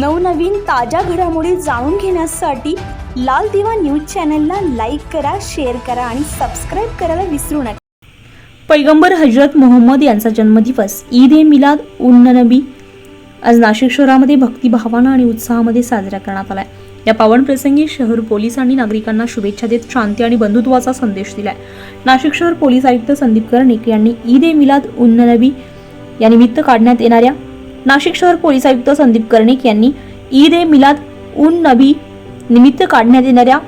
नवनवीन ताज्या घडामोडी जाणून घेण्यासाठी लाल दिवा न्यूज चॅनलला लाईक करा शेअर करा आणि सबस्क्राईब करायला विसरू नका. पैगंबर हजरत मोहम्मद यांचा जन्मदिवस ईद ए मिलाद उन नबी. आज नाशिक शहरामध्ये भक्तिभावानं आणि उत्साहामध्ये साजरा करण्यात आला आहे या पावन प्रसंगी शहर पोलीस आणि नागरिकांना शुभेच्छा देत शांती आणि बंधुत्वाचा संदेश दिलाय. नाशिक शहर पोलीस आयुक्त संदीप कर्णिक यांनी ईद ए मिलाद उन नबी या निमित्त काढण्यात येणाऱ्या नाशिक शहर पोलीस आयुक्त संदीप कर्णिक यांनी ईद ए मिलाद उन नबी निमित्त काढण्यात येणाऱ्या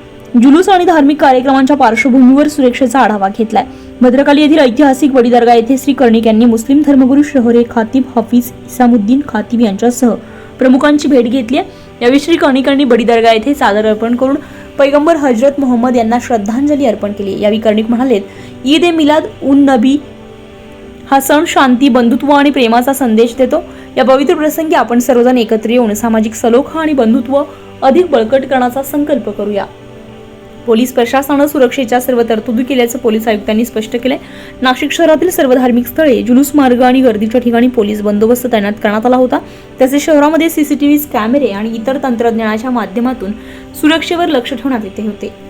जुलूस आणि धार्मिक कार्यक्रमांच्या पार्श्वभूमीवर सुरक्षेचा आढावा घेतलाय भद्रकाली येथील ऐतिहासिक बडीदर्गा येथे श्री कर्णिक यांनी मुस्लिम धर्मगुरू शहरे खातीब हफीज इसामुद्दीन खातीब यांच्यासह प्रमुखांची भेट घेतली आहे. यावेळी श्री कर्णिकांनी यांनी बडीदर्गा येथे सादर अर्पण करून पैगंबर हजरत मोहम्मद यांना श्रद्धांजली अर्पण केली यावेळी कर्णिक म्हणालेत ईद ए मिलाद उन नबी हा सण शांती बंधुत्व आणि प्रेमाचा संदेश देतो. या पवित्र प्रसंगी आपण सर्वजण एकत्र येऊन सामाजिक सलोखा आणि बंधुत्व अधिक बळकट करण्याचा संकल्प करूया. पोलीस प्रशासनानं सुरक्षेच्या सर्व तरतुदी केल्याचं पोलीस आयुक्तांनी स्पष्ट केलंय. नाशिक शहरातील सर्व धार्मिक स्थळे जुलूस मार्ग आणि गर्दीच्या ठिकाणी पोलीस बंदोबस्त तैनात करण्यात आला होता. तसेच शहरामध्ये सीसीटीव्ही कॅमेरे आणि इतर तंत्रज्ञानाच्या माध्यमातून सुरक्षेवर लक्ष ठेवण्यात येते होते.